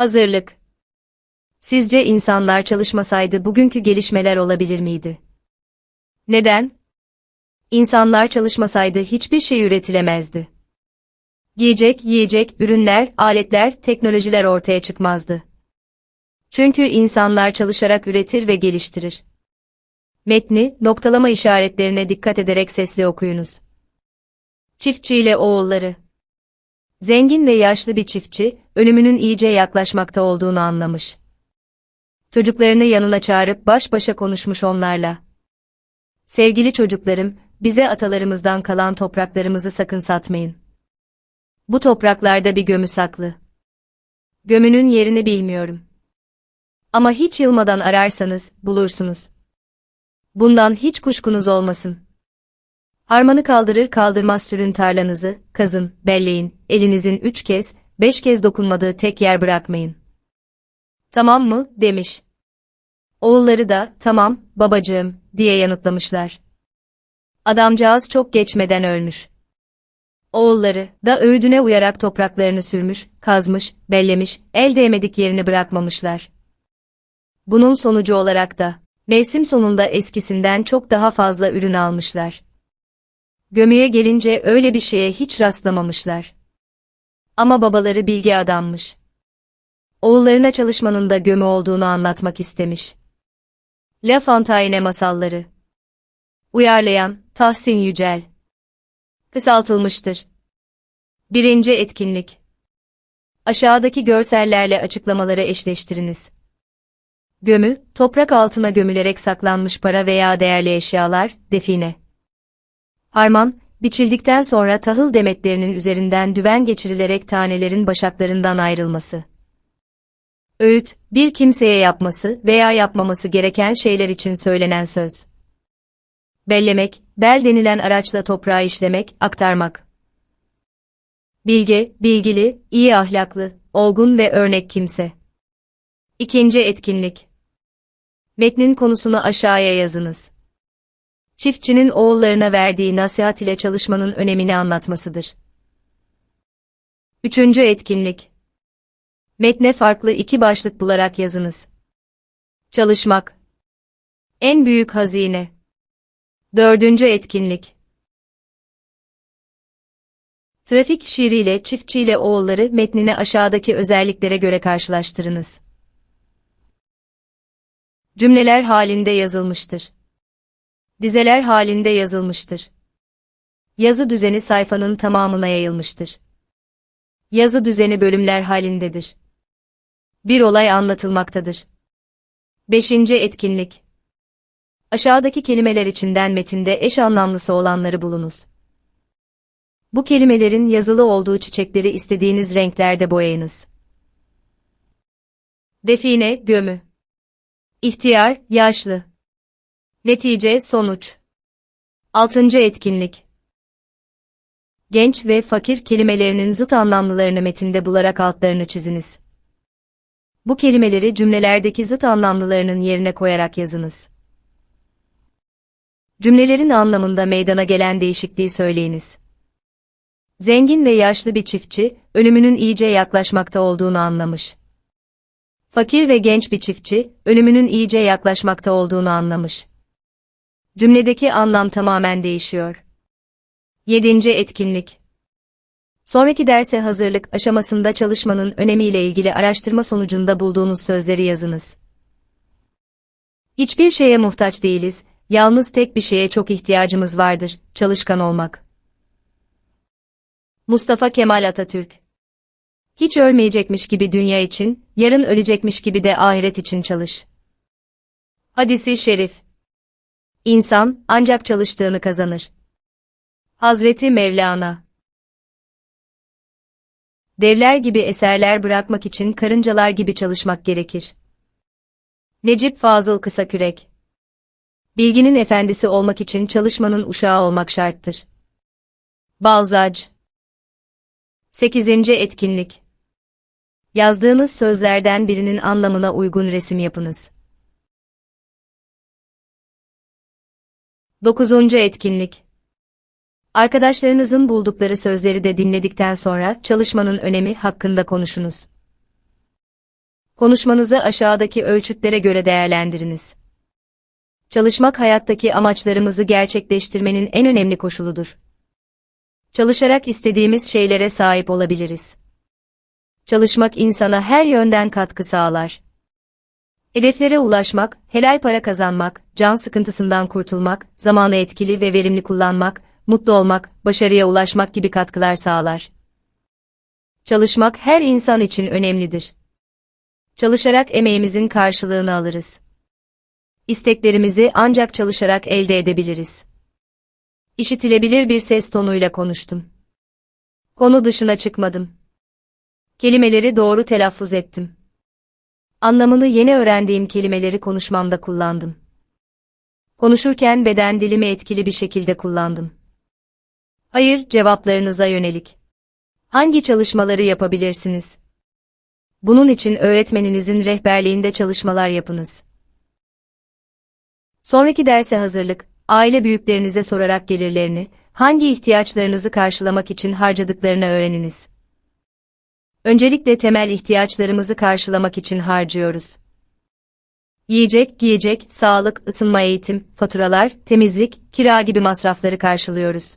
Hazırlık. Sizce insanlar çalışmasaydı bugünkü gelişmeler olabilir miydi? Neden? İnsanlar çalışmasaydı hiçbir şey üretilemezdi. Giyecek, yiyecek, ürünler, aletler, teknolojiler ortaya çıkmazdı. Çünkü insanlar çalışarak üretir ve geliştirir. Metni, noktalama işaretlerine dikkat ederek sesli okuyunuz. Çiftçi ile oğulları. Zengin ve yaşlı bir çiftçi, ölümünün iyice yaklaşmakta olduğunu anlamış. Çocuklarını yanına çağırıp baş başa konuşmuş onlarla. Sevgili çocuklarım, bize atalarımızdan kalan topraklarımızı sakın satmayın. Bu topraklarda bir gömü saklı. Gömünün yerini bilmiyorum. Ama hiç yılmadan ararsanız, bulursunuz. Bundan hiç kuşkunuz olmasın. Harmanı kaldırır kaldırmaz sürün tarlanızı, kazın, belleyin, elinizin üç kez, beş kez dokunmadığı tek yer bırakmayın. Tamam mı, demiş. Oğulları da, tamam, babacığım, diye yanıtlamışlar. Adamcağız çok geçmeden ölmüş. Oğulları da öğüdüne uyarak topraklarını sürmüş, kazmış, bellemiş, el değmedik yerini bırakmamışlar. Bunun sonucu olarak da, mevsim sonunda eskisinden çok daha fazla ürün almışlar. Gömüye gelince öyle bir şeye hiç rastlamamışlar. Ama babaları bilgi adammış. Oğullarına çalışmanın da gömü olduğunu anlatmak istemiş. La Fontaine masalları. Uyarlayan Tahsin Yücel. Kısaltılmıştır. Birinci etkinlik. Aşağıdaki görsellerle açıklamaları eşleştiriniz. Gömü, toprak altına gömülerek saklanmış para veya değerli eşyalar, define. Harman, biçildikten sonra tahıl demetlerinin üzerinden düven geçirilerek tanelerin başaklarından ayrılması. Öğüt, bir kimseye yapması veya yapmaması gereken şeyler için söylenen söz. Bellemek, bel denilen araçla toprağı işlemek, aktarmak. Bilge, bilgili, iyi ahlaklı, olgun ve örnek kimse. İkinci etkinlik. Metnin konusunu aşağıya yazınız. Çiftçinin oğullarına verdiği nasihat ile çalışmanın önemini anlatmasıdır. Üçüncü etkinlik. Metne farklı iki başlık bularak yazınız. Çalışmak. En büyük hazine. Dördüncü etkinlik. Trafik şiiriyle çiftçiyle oğulları metnini aşağıdaki özelliklere göre karşılaştırınız. Cümleler halinde yazılmıştır. Dizeler halinde yazılmıştır. Yazı düzeni sayfanın tamamına yayılmıştır. Yazı düzeni bölümler halindedir. Bir olay anlatılmaktadır. Beşinci etkinlik. Aşağıdaki kelimeler içinden metinde eş anlamlısı olanları bulunuz. Bu kelimelerin yazılı olduğu çiçekleri istediğiniz renklerde boyayınız. Define, gömü. İhtiyar, yaşlı. Netice, sonuç. Altıncı etkinlik. Genç ve fakir kelimelerinin zıt anlamlılarını metinde bularak altlarını çiziniz. Bu kelimeleri cümlelerdeki zıt anlamlılarının yerine koyarak yazınız. Cümlelerin anlamında meydana gelen değişikliği söyleyiniz. Zengin ve yaşlı bir çiftçi, ölümünün iyice yaklaşmakta olduğunu anlamış. Fakir ve genç bir çiftçi, ölümünün iyice yaklaşmakta olduğunu anlamış. Cümledeki anlam tamamen değişiyor. 7. Etkinlik Sonraki derse hazırlık aşamasında çalışmanın önemiyle ilgili araştırma sonucunda bulduğunuz sözleri yazınız. Hiçbir şeye muhtaç değiliz, yalnız tek bir şeye çok ihtiyacımız vardır, çalışkan olmak. Mustafa Kemal Atatürk Hiç ölmeyecekmiş gibi dünya için, yarın ölecekmiş gibi de ahiret için çalış. Hadisi Şerif İnsan, ancak çalıştığını kazanır. Hazreti Mevlana Devler gibi eserler bırakmak için karıncalar gibi çalışmak gerekir. Necip Fazıl Kısakürek Bilginin efendisi olmak için çalışmanın uşağı olmak şarttır. Balzac 8. Etkinlik Yazdığınız sözlerden birinin anlamına uygun resim yapınız. 9. Etkinlik Arkadaşlarınızın buldukları sözleri de dinledikten sonra çalışmanın önemi hakkında konuşunuz. Konuşmanızı aşağıdaki ölçütlere göre değerlendiriniz. Çalışmak hayattaki amaçlarımızı gerçekleştirmenin en önemli koşuludur. Çalışarak istediğimiz şeylere sahip olabiliriz. Çalışmak insana her yönden katkı sağlar. Hedeflere ulaşmak, helal para kazanmak, can sıkıntısından kurtulmak, zamanı etkili ve verimli kullanmak, mutlu olmak, başarıya ulaşmak gibi katkılar sağlar. Çalışmak her insan için önemlidir. Çalışarak emeğimizin karşılığını alırız. İsteklerimizi ancak çalışarak elde edebiliriz. İşitilebilir bir ses tonuyla konuştum. Konu dışına çıkmadım. Kelimeleri doğru telaffuz ettim. Anlamını yeni öğrendiğim kelimeleri konuşmamda kullandım. Konuşurken beden dilimi etkili bir şekilde kullandım. Hayır cevaplarınıza yönelik. Hangi çalışmaları yapabilirsiniz? Bunun için öğretmeninizin rehberliğinde çalışmalar yapınız. Sonraki derse hazırlık, aile büyüklerinize sorarak gelirlerini, hangi ihtiyaçlarınızı karşılamak için harcadıklarını öğreniniz. Öncelikle temel ihtiyaçlarımızı karşılamak için harcıyoruz. Yiyecek, giyecek, sağlık, ısınma eğitim, faturalar, temizlik, kira gibi masrafları karşılıyoruz.